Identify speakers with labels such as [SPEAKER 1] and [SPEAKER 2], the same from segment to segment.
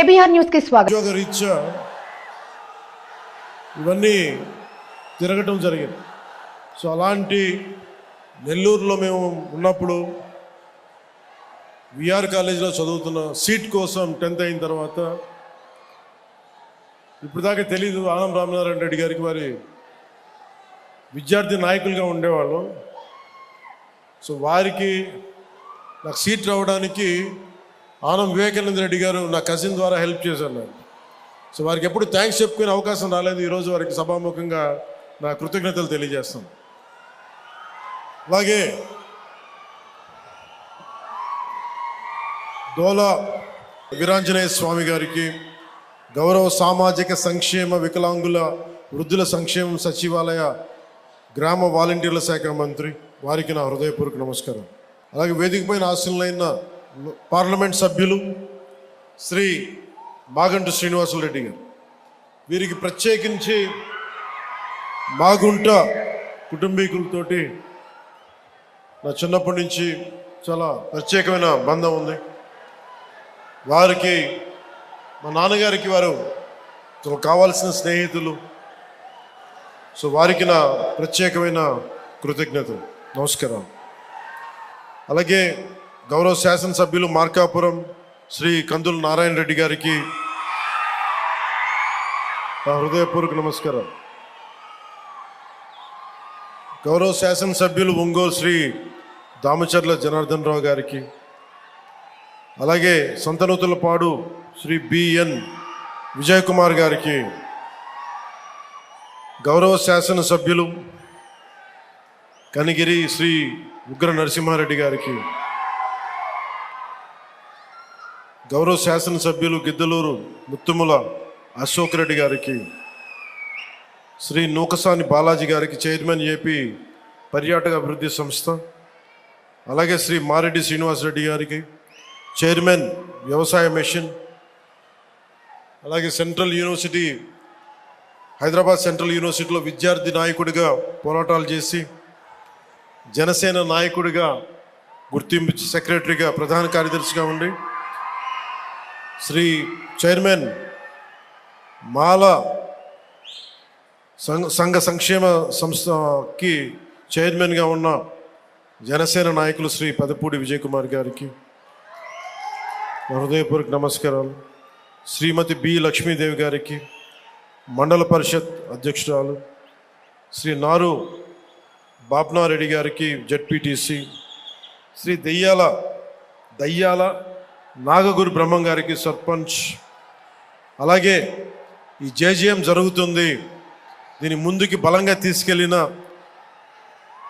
[SPEAKER 1] KBR న్యూస్కి స్వాగతం.
[SPEAKER 2] రీత్యా ఇవన్నీ తిరగటం జరిగింది. సో అలాంటి నెల్లూరులో మేము ఉన్నప్పుడు విఆర్ కాలేజీలో చదువుతున్న సీట్ కోసం టెన్త్ అయిన తర్వాత ఇప్పుడు దాకా తెలీదు ఆనం రామనారాయణ రెడ్డి గారికి వారి విద్యార్థి నాయకులుగా ఉండేవాళ్ళు. సో వారికి నాకు సీట్ రావడానికి ఆనం వివేకానంద రెడ్డి గారు నా కజిన్ ద్వారా హెల్ప్ చేశారు నాకు. సో వారికి ఎప్పుడు థ్యాంక్స్ చెప్పుకునే అవకాశం రాలేదు. ఈరోజు వారికి సభాముఖంగా నా కృతజ్ఞతలు తెలియజేస్తాను. అలాగే దోల వీరాంజనేయ స్వామి గారికి గౌరవ సామాజిక సంక్షేమ వికలాంగుల వృద్ధుల సంక్షేమ సచివాలయ గ్రామ వాలంటీర్ల శాఖ మంత్రి వారికి నా హృదయపూర్వక నమస్కారం. అలాగే వేదికపైన ఆశీనులైన పార్లమెంట్ సభ్యులు శ్రీ మాగంటు శ్రీనివాసులు రెడ్డి గారు. వీరికి ప్రత్యేకించి మాగుంట కుటుంబీకులతోటి నా చిన్నప్పటి నుంచి చాలా ప్రత్యేకమైన బంధం ఉంది. వారికి మా నాన్నగారికి వారు కావాల్సిన స్నేహితులు. సో వారికి నా ప్రత్యేకమైన కృతజ్ఞతలు. నమస్కారం అలాగే గౌరవ శాసనసభ్యులు మార్కాపురం శ్రీ కందుల నారాయణ రెడ్డి గారికి హృదయపూర్వక నమస్కారం గౌరవ శాసనసభ్యులు ఒంగోలు శ్రీ దామచర్ల జనార్దన్ రావు గారికి అలాగే సంతనూతులపాడు శ్రీ బిఎన్ విజయ్ కుమార్ గారికి గౌరవ శాసనసభ్యులు కనిగిరి శ్రీ ఉగ్ర నరసింహారెడ్డి గారికి గౌరవ శాసనసభ్యులు గిద్దలూరు ముత్తుముల అశోక్ రెడ్డి గారికి శ్రీ నూకసాని బాలాజీ గారికి చైర్మన్ ఏపీ పర్యాటక అభివృద్ధి సంస్థ అలాగే శ్రీ మారెడ్డి శ్రీనివాసరెడ్డి గారికి చైర్మన్ వ్యవసాయ మిషన్ అలాగే సెంట్రల్ యూనివర్సిటీ హైదరాబాద్ సెంట్రల్ యూనివర్సిటీలో విద్యార్థి నాయకుడిగా పోరాటాలు చేసి జనసేన నాయకుడిగా గుర్తింపు సెక్రటరీగా ప్రధాన కార్యదర్శిగా ఉండి శ్రీ చైర్మన్ మాల సంఘ సంఘ సంక్షేమ సంస్థకి చైర్మన్గా ఉన్న జనసేన నాయకులు శ్రీ పెదపూడి విజయ్ కుమార్ గారికి హృదయపూర్వక నమస్కారాలు. శ్రీమతి బి లక్ష్మీదేవి గారికి మండల పరిషత్ అధ్యక్షురాలు శ్రీ నారు బాబ్నారెడ్డి గారికి జడ్పీటీసీ శ్రీ దెయ్యాల దయ్యాల నాగగురు బ్రహ్మం గారికి సర్పంచ్. అలాగే ఈ జేజీఎం జరుగుతుంది. దీని ముందుకి బలంగా తీసుకెళ్ళిన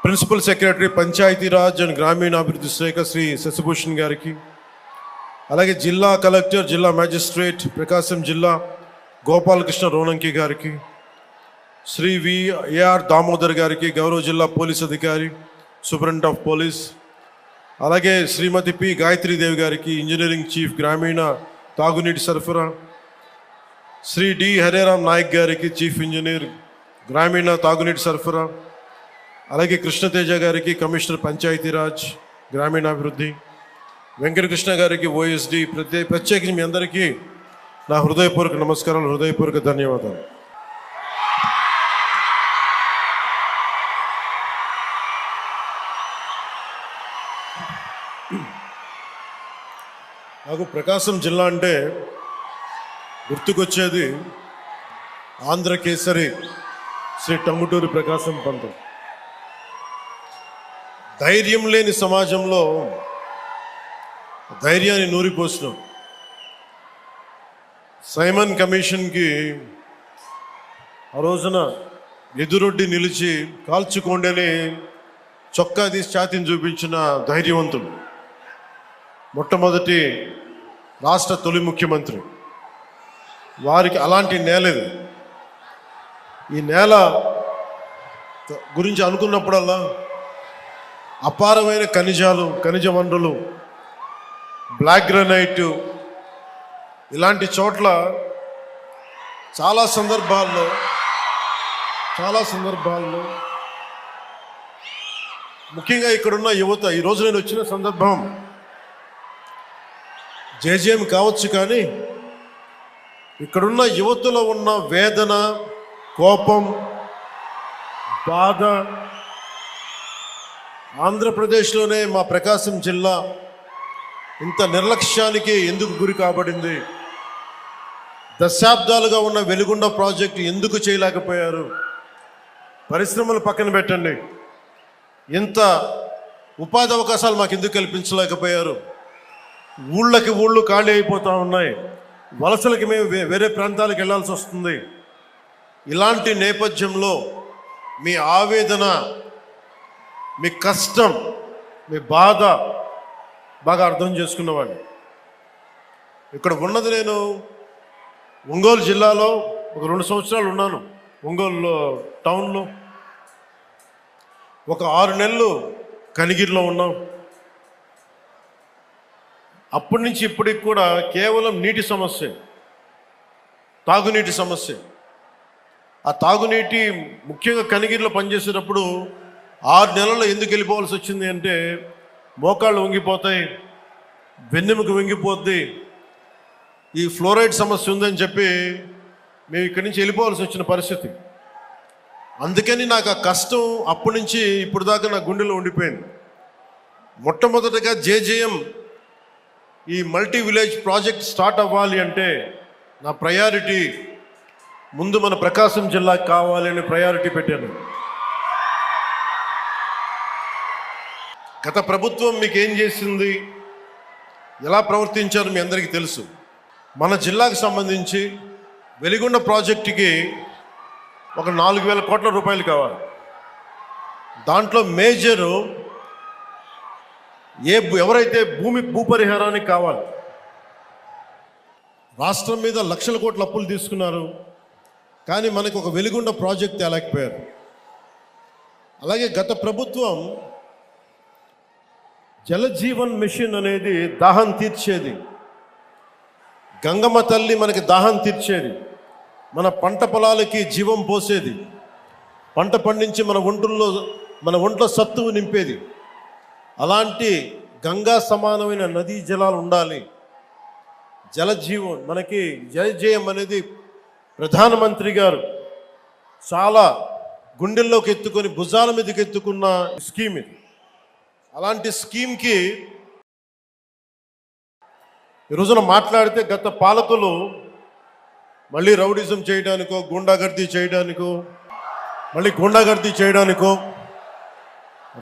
[SPEAKER 2] ప్రిన్సిపల్ సెక్రటరీ పంచాయతీరాజ్ అండ్ గ్రామీణాభివృద్ధి శాఖ శ్రీ శశిభూషణ్ గారికి. అలాగే జిల్లా కలెక్టర్ జిల్లా మ్యాజిస్ట్రేట్ ప్రకాశం జిల్లా గోపాలకృష్ణ రోణంకి గారికి. శ్రీ విఏఆర్ దామోదర్ గారికి గౌరవ జిల్లా పోలీస్ అధికారి సూపరింటెండెంట్ ఆఫ్ పోలీస్ అలాగే శ్రీమతి పి. గాయత్రీదేవి గారికి ఇంజనీరింగ్ చీఫ్ గ్రామీణ తాగునీటి సరఫరా శ్రీ డి. హరేరామ్ నాయక్ గారికి చీఫ్ ఇంజనీర్ గ్రామీణ తాగునీటి సరఫరా అలాగే కృష్ణతేజ గారికి కమిషనర్ పంచాయతీరాజ్ గ్రామీణాభివృద్ధి వెంకటకృష్ణ గారికి ఓఎస్డి ప్రత్యే ప్రత్యేకించి మీ అందరికీ నా హృదయపూర్వక నమస్కారాలు హృదయపూర్వక ధన్యవాదాలు. నాకు ప్రకాశం జిల్లా అంటే గుర్తుకొచ్చేది ఆంధ్ర కేసరి శ్రీ టంగుటూరి ప్రకాశం పంతం. ధైర్యం లేని సమాజంలో ధైర్యాన్ని నూరిపోసినాం. సైమన్ కమిషన్కి ఆ రోజున ఎదురొడ్డి నిలిచి కాల్చుకోండని చొక్కా తీసి ఛాతిని చూపించిన ధైర్యవంతుడు. మొట్టమొదటి రాష్ట్ర తొలి ముఖ్యమంత్రి. వారికి అలాంటి నేల ఇది. ఈ నేల గురించి అనుకున్నప్పుడల్లా అపారమైన ఖనిజాలు ఖనిజ వనరులు బ్లాక్ గ్రనైట్ ఇలాంటి చోట్ల చాలా సందర్భాల్లో చాలా సందర్భాల్లో ముఖ్యంగా ఇక్కడున్న యువత ఈ రోజు నేను వచ్చిన సందర్భం జేజేఎం కావచ్చు కానీ ఇక్కడున్న యువతలో ఉన్న వేదన కోపం బాధ ఆంధ్రప్రదేశ్లోనే మా ప్రకాశం జిల్లా ఇంత నిర్లక్ష్యానికి ఎందుకు గురి కాబడింది? దశాబ్దాలుగా ఉన్న వెలుగుండ ప్రాజెక్టు ఎందుకు చేయలేకపోయారు? పరిశ్రమలు పక్కన పెట్టండి. ఇంత ఉపాధి అవకాశాలు మాకు ఎందుకు కల్పించలేకపోయారు? ఊళ్ళకి ఊళ్ళు ఖాళీ అయిపోతూ ఉన్నాయి. వలసలకి మేము వేరే ప్రాంతాలకు వెళ్ళాల్సి వస్తుంది. ఇలాంటి నేపథ్యంలో మీ ఆవేదన మీ కష్టం మీ బాధ బాగా అర్థం చేసుకున్నవాడిని. ఇక్కడ ఉన్నది నేను ఒంగోలు జిల్లాలో ఒక రెండు సంవత్సరాలు ఉన్నాను ఒంగోలు టౌన్లో. ఒక ఆరు నెలలు కనిగిరిలో ఉన్నాం. అప్పటి నుంచి ఇప్పటికి కూడా కేవలం నీటి సమస్య. తాగునీటి సమస్య. ఆ తాగునీటి ముఖ్యంగా కనిగిరిలో పనిచేసేటప్పుడు ఆరు నెలల్లో ఎందుకు వెళ్ళిపోవాల్సి వచ్చింది అంటే మోకాళ్ళు వంగిపోతాయి వెన్నెముక వంగిపోద్ది ఈ ఫ్లోరైడ్ సమస్య ఉందని చెప్పి మేము ఇక్కడి నుంచి వెళ్ళిపోవాల్సి వచ్చిన పరిస్థితి. అందుకని నాకు ఆ కష్టం అప్పటి నుంచి ఇప్పుడు దాకా నా గుండెలో ఉండిపోయింది. మొట్టమొదటగా జేజేఎం ఈ మల్టీ విలేజ్ ప్రాజెక్ట్ స్టార్ట్ అవ్వాలి అంటే నా ప్రయారిటీ ముందు మన ప్రకాశం జిల్లాకి కావాలి అని ప్రయారిటీ పెట్టాను. గత ప్రభుత్వం మీకు ఏం చేసింది? ఎలా ప్రవర్తించారో మీ అందరికీ తెలుసు. మన జిల్లాకు సంబంధించి వెలిగొండ ప్రాజెక్టుకి ఒక నాలుగు వేల కోట్ల రూపాయలు కావాలి. దాంట్లో మేజరు ఏ భూ- ఎవరైతే భూమి భూపరిహారానికి కావాలి రాష్ట్రం మీద లక్షల కోట్ల అప్పులు తీసుకున్నారు కానీ మనకు ఒక వెలుగుండ ప్రాజెక్ట్ తేలేకపోయారు. అలాగే గత ప్రభుత్వం జలజీవన్ మిషన్ అనేది దాహం తీర్చేది. గంగమ్మ తల్లి మనకి దాహం తీర్చేది. మన పంట పొలాలకి జీవం పోసేది. పంట పండించి మన ఒంటుల్లో మన ఒంట్లో సత్తువు నింపేది. అలాంటి గంగా సమానమైన నదీ జలాలు ఉండాలి. జలజీవం మనకి జలజయం అనేది ప్రధానమంత్రి గారు చాలా గుండెల్లోకి ఎత్తుకొని భుజాల మీదకి ఎత్తుకున్న స్కీమ్ ఇది. అలాంటి స్కీమ్కి ఈ రోజున మాట్లాడితే గత పాలకులు మళ్ళీ రౌడిజం చేయడానికో గుండాగర్దీ చేయడానికో మళ్ళీ గుండాగర్దీ చేయడానికో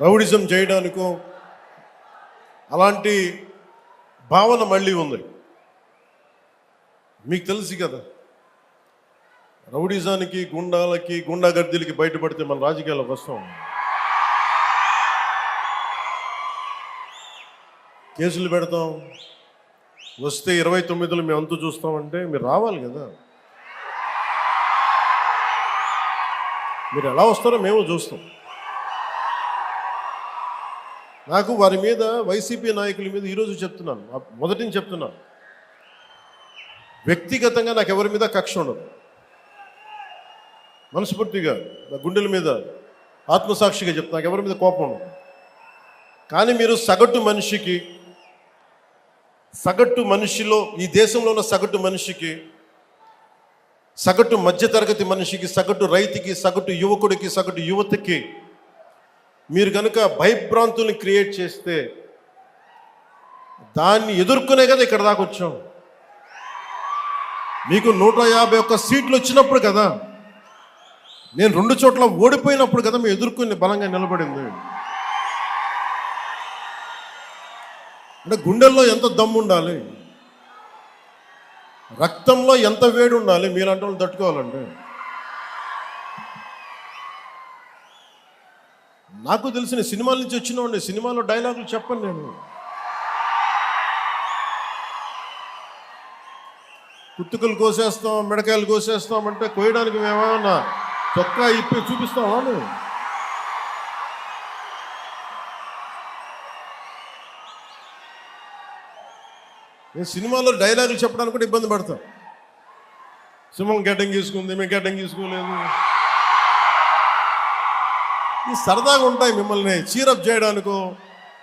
[SPEAKER 2] రౌడిజం చేయడానికో అలాంటి భావన మళ్ళీ ఉంది. మీకు తెలుసు కదా రౌడిజానికి గుండాలకి గుండాగర్దీలకి బయటపడితే మన రాజకీయాలకు వస్తాం కేసులు పెడతాం వస్తే ఇరవై తొమ్మిదిలో మేము అంతు చూస్తామంటే మీరు రావాలి కదా. మీరు ఎలా వస్తారో మేము చూస్తాం. నాకు వారి మీద వైసీపీ నాయకుల మీద ఈరోజు చెప్తున్నాను. మొదటి నుంచి చెప్తున్నాను. వ్యక్తిగతంగా నాకు ఎవరి మీద కక్ష ఉండదు. మనస్ఫూర్తిగా నా గుండెల మీద ఆత్మసాక్షిగా చెప్తా నాకు ఎవరి మీద కోపం ఉండదు. కానీ మీరు సగటు మనిషికి సగటు మనిషిలో ఈ దేశంలో ఉన్న సగటు మనిషికి సగటు మధ్యతరగతి మనిషికి సగటు రైతుకి సగటు యువకుడికి సగటు యువతకి మీరు కనుక భయభ్రాంతుల్ని క్రియేట్ చేస్తే దాన్ని ఎదుర్కొనే కదా ఇక్కడ దాకా వచ్చాం. మీకు నూట యాభై ఒక్క సీట్లు వచ్చినప్పుడు కదా నేను రెండు చోట్ల ఓడిపోయినప్పుడు కదా మేము ఎదుర్కొని బలంగా నిలబడింది. అంటే గుండెల్లో ఎంత దమ్ము ఉండాలి? రక్తంలో ఎంత వేడి ఉండాలి? మీలాంటి వాళ్ళు తట్టుకోవాలంటే. నాకు తెలిసిన సినిమాల నుంచి వచ్చినవాడిని సినిమాలో డైలాగులు చెప్పను నేను. కుత్తుకలు కోసేస్తాం మిడకాయలు కోసేస్తాం అంటే కోయడానికి మేమేమన్నా చొక్కా ఇప్పి చూపిస్తామా మేము నేను సినిమాలో డైలాగులు చెప్పడానికి కూడా ఇబ్బంది పడతాం సింహం గడ్డం తీసుకుంది మేము గడ్డం తీసుకోలేదు ఈ సరదాగా ఉంటాయి మిమ్మల్ని. చీరప్ చేయడానికో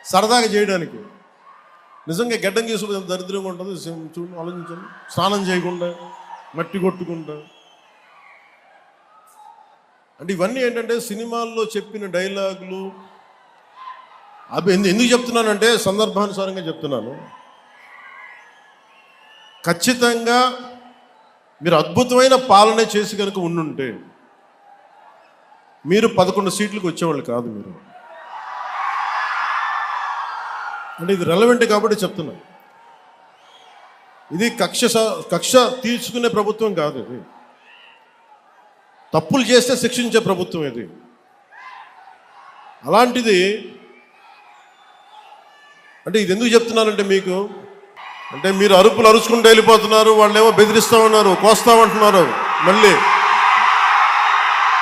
[SPEAKER 2] సరదాగా చేయడానికి. నిజంగా గడ్డం గీసుకుంటే దరిద్రంగా ఉంటుంది. చూడండి ఆలోచించండి. స్నానం చేయకుండా మట్టి కొట్టుకుంటా. అంటే ఇవన్నీ ఏంటంటే సినిమాల్లో చెప్పిన డైలాగులు. అవి ఎందు- ఎందుకు చెప్తున్నానంటే సందర్భానుసారంగా చెప్తున్నాను. ఖచ్చితంగా మీరు అద్భుతమైన పాలన చేసి కనుక ఉండుంటే మీరు పదకొండు సీట్లకు వచ్చేవాళ్ళు కాదు మీరు. అంటే ఇది రెలవెంట్ కాబట్టి చెప్తున్నా. ఇది కక్ష స- కక్ష తీర్చుకునే ప్రభుత్వం కాదు ఇది. తప్పులు చేస్తే శిక్షించే ప్రభుత్వం ఇది. అలాంటిది అంటే ఇది ఎందుకు చెప్తున్నానంటే మీకు? అంటే మీరు అరుపులు అరుచుకుంటూ వెళ్ళిపోతున్నారు వాళ్ళు ఏమో బెదిరిస్తా ఉన్నారు కోస్తామంటున్నారు మళ్ళీ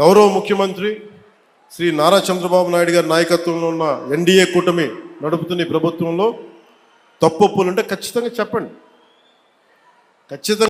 [SPEAKER 2] గౌరవ ముఖ్యమంత్రి శ్రీ నారా చంద్రబాబు నాయుడు గారి నాయకత్వంలో ఉన్న ఎన్డీఏ కూటమి నడుపుతున్న ప్రభుత్వంలో తప్పొప్పులు ఉంటే ఖచ్చితంగా చెప్పండి. ఖచ్చితంగా